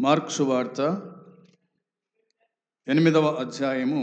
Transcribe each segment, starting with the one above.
Marks వార్త ఎనిమిదవ అధ్యాయము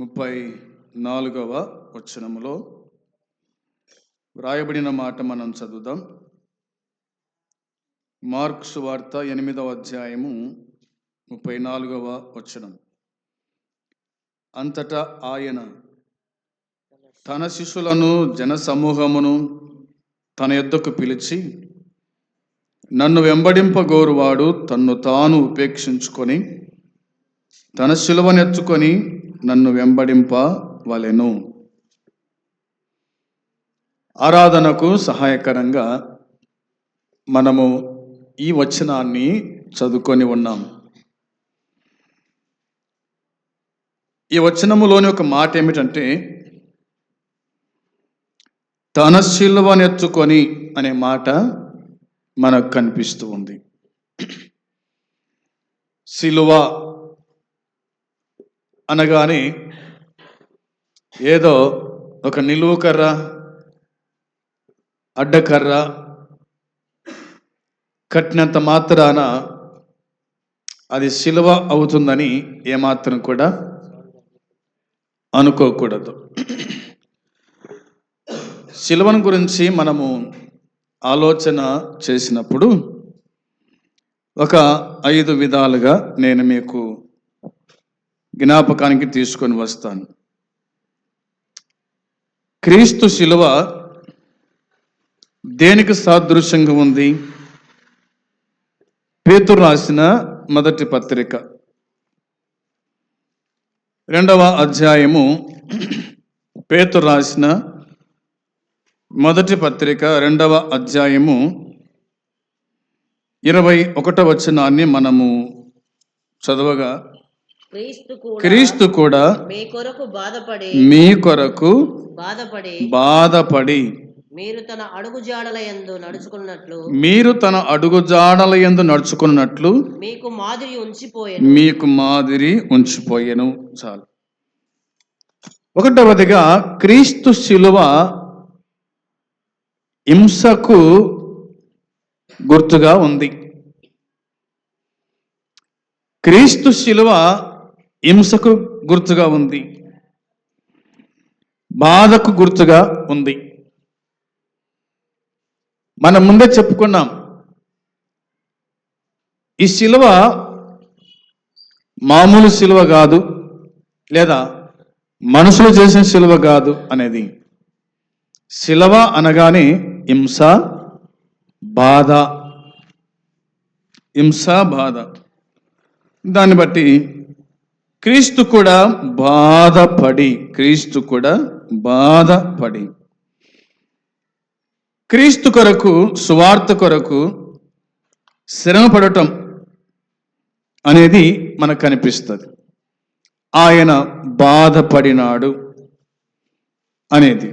ముప్పై నాలుగవ వచనములో వ్రాయబడిన మాట మనం చదువుదాం. మార్క్సు వార్త ఎనిమిదవ అధ్యాయము ముప్పై నాలుగవ వచనం. అంతటా ఆయన తన శిష్యులను జన సమూహమును తన యొద్దకు పిలిచి నన్ను వెంబడింపగోరువాడు తన్ను తాను ఉపేక్షించుకొని తన శిలువనెత్తుకొని నన్ను వెంబడింప వలెను ఆరాధనకు సహాయకరంగా మనము ఈ వచనాన్ని చదువుకొని ఉన్నాం. ఈ వచనములోని ఒక మాట ఏమిటంటే తన శిలువనెత్తుకొని అనే మాట మనకు కనిపిస్తూ ఉంది. సిలువ అనగానే ఏదో ఒక నిలువు కర్ర అడ్డకర్ర కట్టినంత మాత్రాన అది సిలువ అవుతుందని ఏమాత్రం కూడా అనుకోకూడదు. సిలువను గురించి మనము ఆలోచన చేసినప్పుడు ఒక ఐదు విధాలుగా నేను మీకు జ్ఞాపకానికి తీసుకొని వస్తాను. క్రీస్తు శిలువ దేనికి సాదృశ్యంగా ఉంది? పేతురు రాసిన మొదటి పత్రిక. రెండవ అధ్యాయము పేతురు రాసిన మొదటి పత్రిక రెండవ అధ్యాయము ఇరవై ఒకటవ వచనాన్ని మనము చదవగా క్రీస్తు కూడా మీ కొరకు బాధపడి మీ కొరకు బాధపడి బాధపడి మీరు తన అడుగు జాడల యందు నడుచుకున్నట్లు మీరు తన అడుగుజాడల యందు నడుచుకున్నట్లు మీకు మాదిరి ఉంచిపోయాను. మీకు మాదిరి ఉంచిపోయెను. చాలు. ఒకటవదిగా క్రీస్తు శిలువ హింసకు గుర్తుగా ఉంది. క్రీస్తు శిలువ హింసకు గుర్తుగా ఉంది. బాధకు గుర్తుగా ఉంది. మనం ముందే చెప్పుకున్నాం. ఈ శిలువ మామూలు శిలువ కాదు లేదా మనుషులు చేసిన శిలువ కాదు అనేది. శిలవ అనగానే హింస బాధ. హింస బాధ. దాన్ని బట్టి క్రీస్తు కూడా బాధపడి క్రీస్తు కూడా బాధపడి. క్రీస్తు కొరకు సువార్త కొరకు శ్రమ పడటం అనేది మనకు కనిపిస్తుంది ఆయన బాధపడినాడు అనేది.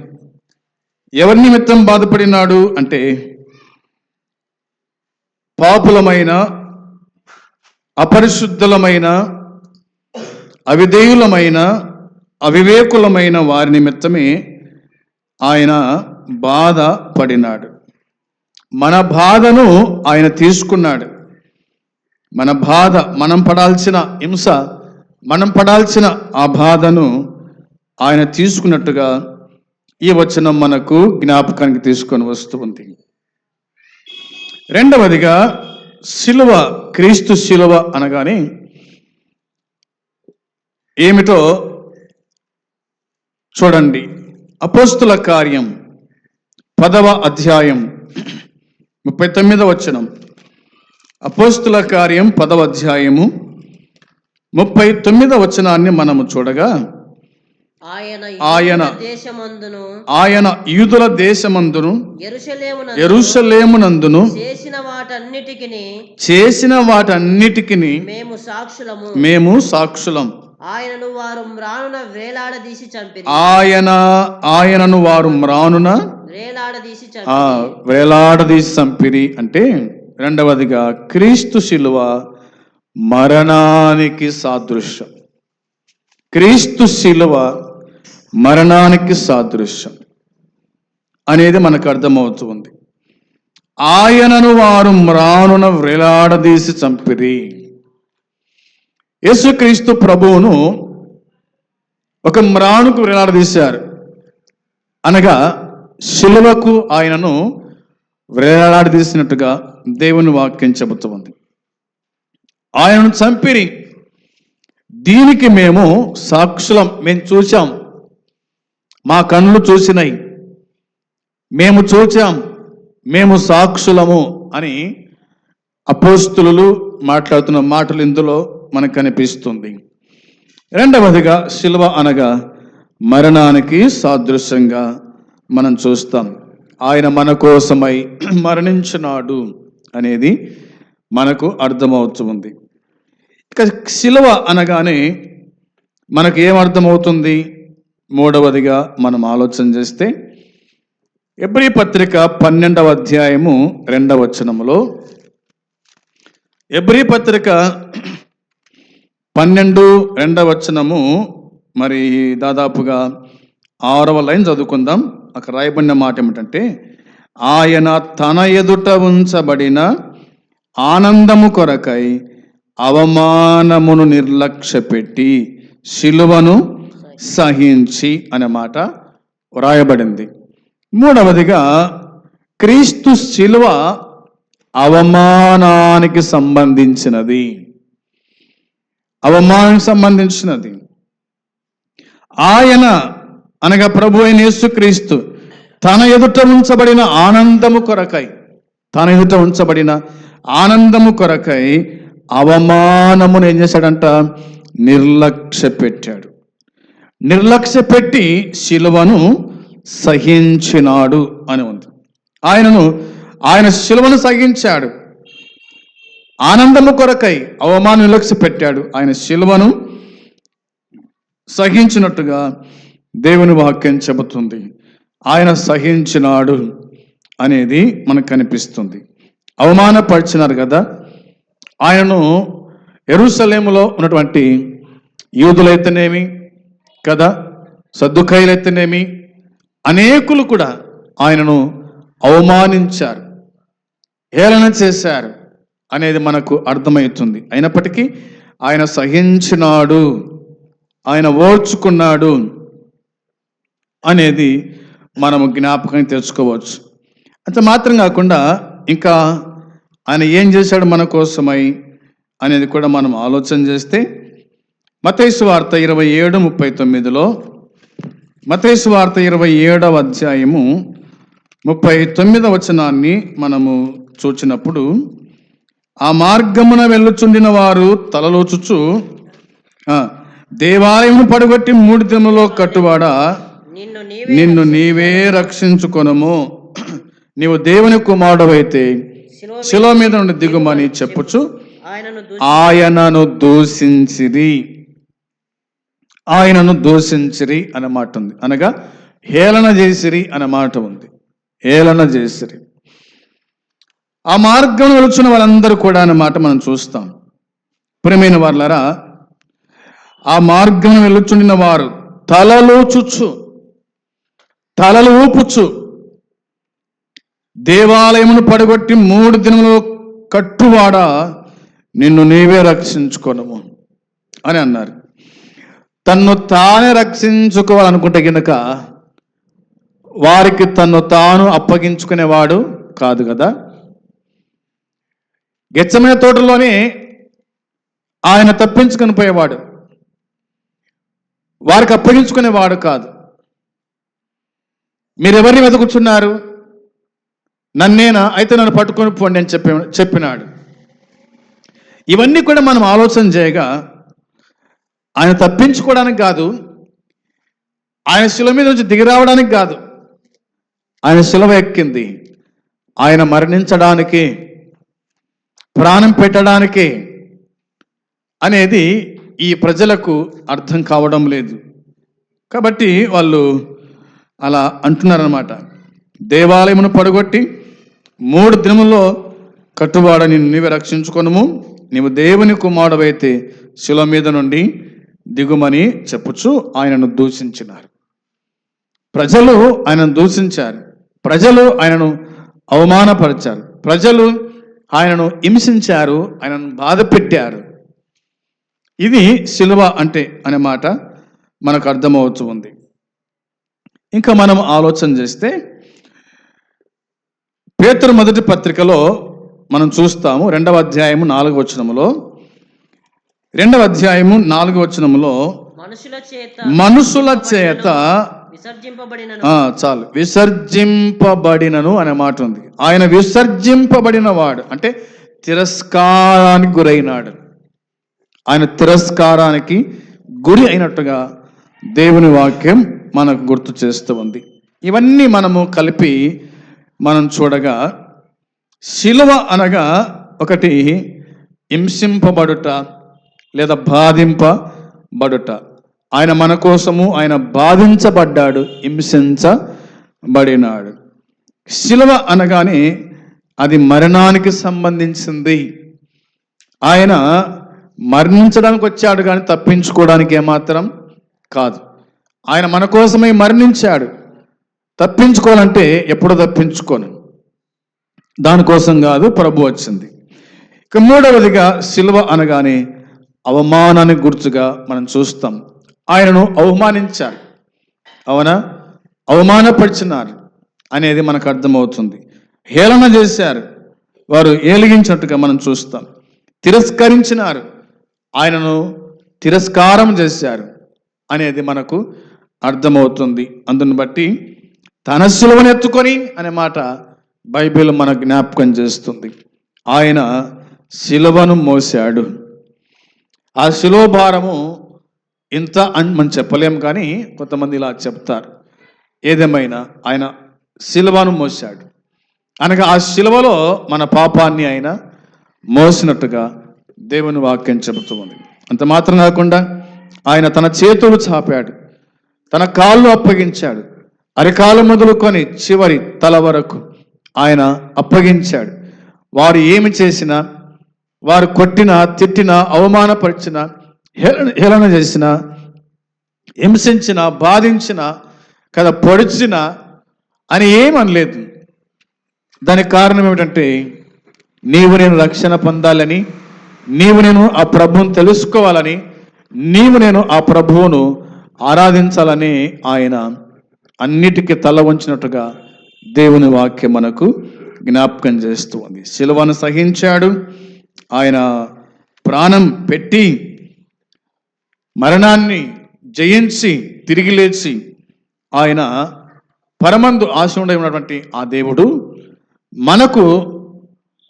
ఎవరి నిమిత్తం బాధపడినాడు అంటే పాపులమైన అపరిశుద్ధులమైన అవిధేయులమైన అవివేకులమైన వారి నిమిత్తమే ఆయన బాధ పడినాడు మన బాధను ఆయన తీసుకున్నాడు. మన బాధ మనం పడాల్సిన హింస మనం పడాల్సిన ఆ బాధను ఆయన తీసుకున్నట్టుగా ఈ వచనం మనకు జ్ఞాపకానికి తీసుకొని వస్తూ ఉంది. రెండవదిగా శిలువ క్రీస్తు శిలువ అనగానే ఏమిటో చూడండి. అపోస్తుల కార్యం పదవ అధ్యాయం ముప్పై తొమ్మిదవ వచనం. అపోస్తుల కార్యం పదవ అధ్యాయము ముప్పై తొమ్మిదవ వచనాన్ని మనము చూడగా ఆయన దేశమందును ఆయన యూదుల దేశమందును ఎరుసలేమునందును చేసిన వాటన్నిటికిని చేసిన వాటన్నిటికి మేము సాక్షులము. మేము సాక్షులం. ఆయనను వారు మ్రానున వేలాడదీసి చంపిరి. ఆయన ఆయనను వారు మ్రానున వేలాడదీసి వేలాడదీసి చంపిరి అంటే రెండవదిగా క్రీస్తు శిలువ మరణానికి సాదృశ్యం. క్రీస్తు శిలువ మరణానికి సాదృశ్యం అనేది మనకు అర్థమవుతుంది ఆయనను వారు మ్రానున వ్రేలాడదీసి చంపిరి. యేసుక్రీస్తు ప్రభువును ఒక మ్రానుకు వేలాడదీశారు అనగా శిలువకు ఆయనను వేలాడదీసినట్టుగా దేవుని వాక్యం చెబుతుంది ఆయనను చంపిరి. దీనికి మేము సాక్షులం. మేము చూసాం మా కళ్ళు చూసినాయి మేము చూచాం మేము సాక్షులము అని అపోస్తులు మాట్లాడుతున్న మాటలు ఇందులో మనకు కనిపిస్తుంది. రెండవదిగా శిల్వ అనగా మరణానికి సాదృశ్యంగా మనం చూస్తాం. ఆయన మన కోసమై మరణించినాడు అనేది మనకు అర్థమవుతుంది ఇక శిలువ అనగానే మనకు ఏం అర్థమవుతుంది మూడవదిగా మనం ఆలోచన చేస్తే ఎబ్రి పత్రిక పన్నెండవ అధ్యాయము రెండవ వచనములో ఎబ్రి పత్రిక పన్నెండు రెండవ వచనము మరి దాదాపుగా ఆరవ లైన్ చదువుకుందాం. అక్కడ రాయబడిన మాట ఏమిటంటే ఆయన తన ఎదుట ఉంచబడిన ఆనందము కొరకై అవమానమును నిర్లక్ష్యపెట్టి శిలువను సహించి అనే మాట వ్రాయబడింది. మూడవదిగా క్రీస్తు శిలువ అవమానానికి సంబంధించినది. అవమానానికి సంబంధించినది. ఆయన అనగా ప్రభు అయిన యేసుక్రీస్తు తన ఎదుట ఉంచబడిన ఆనందము కొరకై తన ఎదుట ఉంచబడిన ఆనందము కొరకై అవమానమును ఏం చేశాడంట? నిర్లక్ష్య పెట్టాడు నిర్లక్ష్య పెట్టి శిలువను సహించినాడు అని ఉంది. ఆయనను ఆయన శిలువను సహించాడు. ఆనందము కొరకై అవమానం నిర్లక్ష్య పెట్టాడు ఆయన శిలువను సహించినట్టుగా దేవుని వాక్యం చెబుతుంది. ఆయన సహించినాడు అనేది మనకు కనిపిస్తుంది. అవమానపరిచినారు కదా? ఆయనను ఎరుసలేములో ఉన్నటువంటి యూదులైతేనేమి కదా? సర్దుకాయలైతేనేమి అనేకులు కూడా ఆయనను అవమానించారు హేళన చేశారు అనేది మనకు అర్థమవుతుంది. అయినప్పటికీ ఆయన సహించినాడు ఆయన ఓర్చుకున్నాడు అనేది మనము జ్ఞాపకం తెచ్చుకోవచ్చు. అంత మాత్రం కాకుండా ఇంకా ఆయన ఏం చేశాడు మన కోసమై అనేది కూడా మనం ఆలోచన చేస్తే మతైసు వార్త ఇరవై ఏడు ముప్పై తొమ్మిదిలో మతైసు వార్త ఇరవై ఏడవ అధ్యాయము ముప్పై తొమ్మిదవ వచనాన్ని మనము చూచినప్పుడు ఆ మార్గమున వెళ్ళుచుండిన వారు తలలోచుచు ఆ, దేవాలయమును పడగొట్టి మూడు దినములో కట్టువాడా? నిన్ను నీవే రక్షించుకొనము. నీవు దేవుని కుమారుడవైతే శిలో మీద నుండి దిగుమని చెప్పుచు ఆయనను దూషించిరి. ఆయనను దూషించిరి అనే మాట ఉంది. అనగా హేళన చేసిరి అనే మాట ఉంది. హేళన చేసిరి. ఆ మార్గం వెలుచున్న వాళ్ళందరూ కూడా అనే మాట మనం చూస్తాం. ప్రియమైన వాళ్ళరా ఆ మార్గం వెలుచుండిన వారు తలలోచుచ్చు తలలు ఊపుచ్చు. దేవాలయమును పడగొట్టి మూడు దినములు కట్టువాడా నిన్ను నీవే రక్షించుకోనము అని అన్నారు. తన్ను తానే రక్షించుకోవాలనుకుంటే గనుక వారికి తన్ను తాను అప్పగించుకునేవాడు కాదు కదా. గెచ్చమైన తోటలోనే ఆయన తప్పించుకొని పోయేవాడు. వారికి అప్పగించుకునేవాడు కాదు. మీరెవరిని వెతుకుచున్నారు నన్నేనా? అయితే నన్ను పట్టుకొని పోండి అని చెప్పి చెప్పినాడు. ఇవన్నీ కూడా మనం ఆలోచన చేయగా ఆయన తప్పించుకోవడానికి కాదు ఆయన శిల మీద నుంచి దిగిరావడానికి కాదు ఆయన శిలవ ఎక్కింది. ఆయన మరణించడానికి ప్రాణం పెట్టడానికి అనేది ఈ ప్రజలకు అర్థం కావడం లేదు. కాబట్టి వాళ్ళు అలా అంటున్నారనమాట దేవాలయమును పడగొట్టి మూడు దినముల్లో కట్టుబాడని నీవే రక్షించుకొనుము. నీవు దేవుని కుమారుడవైతే శిల మీద నుండి దిగుమని చెప్పుచు ఆయనను దూషించినారు. ప్రజలు ఆయనను దూషించారు. ప్రజలు ఆయనను అవమానపరిచారు. ప్రజలు ఆయనను హింసించారు. ఆయనను బాధ పెట్టారు. ఇది సిలువ అంటే అనే మాట మనకు అర్థమవుతూ ఉంది. ఇంకా మనం ఆలోచన చేస్తే పేతురు మొదటి పత్రికలో మనం చూస్తాము రెండవ అధ్యాయము నాలుగవ వచనములో రెండవ అధ్యాయము నాలుగవ వచనములో మనుషుల చేత మనుషుల చేత చాలు. విసర్జింపబడినను అనే మాట ఉంది. ఆయన విసర్జింపబడిన వాడు అంటే తిరస్కారానికి గురైనాడు. ఆయన తిరస్కారానికి గురి అయినట్టుగా దేవుని వాక్యం మనకు గుర్తు చేస్తూ ఉంది. ఇవన్నీ మనము కలిపి మనం చూడగా శిలువ అనగా ఒకటి హింసింపబడుట లేదా బాధింపబడుట ఆయన మన కోసము ఆయన బాధించబడ్డాడు హింసించబడినాడు. శిలువ అనగానే అది మరణానికి సంబంధించింది. ఆయన మరణించడానికి వచ్చాడు కానీ తప్పించుకోవడానికి ఏమాత్రం కాదు. ఆయన మన కోసమై మరణించాడు. తప్పించుకోవాలంటే ఎప్పుడు తప్పించుకోను. దానికోసం కాదు ప్రభు వచ్చింది. ఇక మూడవదిగా సిలువ అనగానే అవమానానికి గుర్తుగా మనం చూస్తాం. ఆయనను అవమానించారు. అవునా? అవమానపరిచినారు అనేది మనకు అర్థమవుతుంది. హేళన చేశారు. వారు ఏలిగించినట్టుగా మనం చూస్తాం. తిరస్కరించినారు. ఆయనను తిరస్కారం చేశారు అనేది మనకు అర్థమవుతుంది. అందుని బట్టి తన శిలువను ఎత్తుకొని అనే మాట బైబిల్ మన జ్ఞాపకం చేస్తుంది. ఆయన శిలువను మోసాడు ఆ శిలోభారము ఇంత అని మనం చెప్పలేం కానీ కొంతమంది ఇలా చెప్తారు. ఏదేమైనా ఆయన శిలువను మోసాడు అనగా ఆ శిలువలో మన పాపాన్ని ఆయన మోసినట్టుగా దేవుని వాక్యం చెబుతూ ఉంది. అంత మాత్రం కాకుండా ఆయన తన చేతులు చాపాడు. తన కాళ్ళు అప్పగించాడు. అరికాలు మొదలుకొని చివరి తల వరకు ఆయన అప్పగించాడు. వారు ఏమి చేసినా వారు కొట్టిన తిట్టిన అవమానపరిచిన హేళన హేళన చేసిన హింసించిన బాధించిన కదా పొడిచిన అని ఏమనలేదు దానికి కారణం ఏమిటంటే నీవు నేను రక్షణ పొందాలని నీవు నేను ఆ ప్రభువును తెలుసుకోవాలని నీవు నేను ఆ ప్రభువును ఆరాధించాలని ఆయన అన్నిటికీ తల వంచినట్టుగా దేవుని వాక్యం మనకు జ్ఞాపకం చేస్తూ ఉంది. శిలువను సహించాడు. ఆయన ప్రాణం పెట్టి మరణాన్ని జయించి తిరిగి లేచి ఆయన పరమందు ఆశుడై ఉన్నటువంటి ఆ దేవుడు మనకు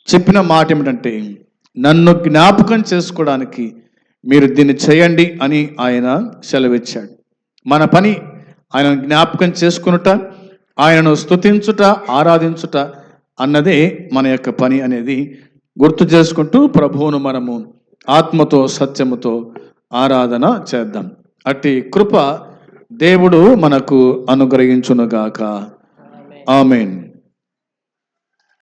చెప్పిన మాట ఏమిటంటే నన్ను జ్ఞాపకం చేసుకోవడానికి మీరు దీన్ని చేయండి అని ఆయన సెలవిచ్చాడు. మన పని ఆయన జ్ఞాపకం చేసుకునుట ఆయనను స్తుతించుట ఆరాధించుట అన్నదే మన యొక్క పని అనేది. గుర్తు చేసుకుంటూ ప్రభువును మనము ఆత్మతో సత్యముతో ఆరాధన చేద్దాం. అట్టి కృప దేవుడు మనకు అనుగ్రహించునుగాక. ఆమెన్.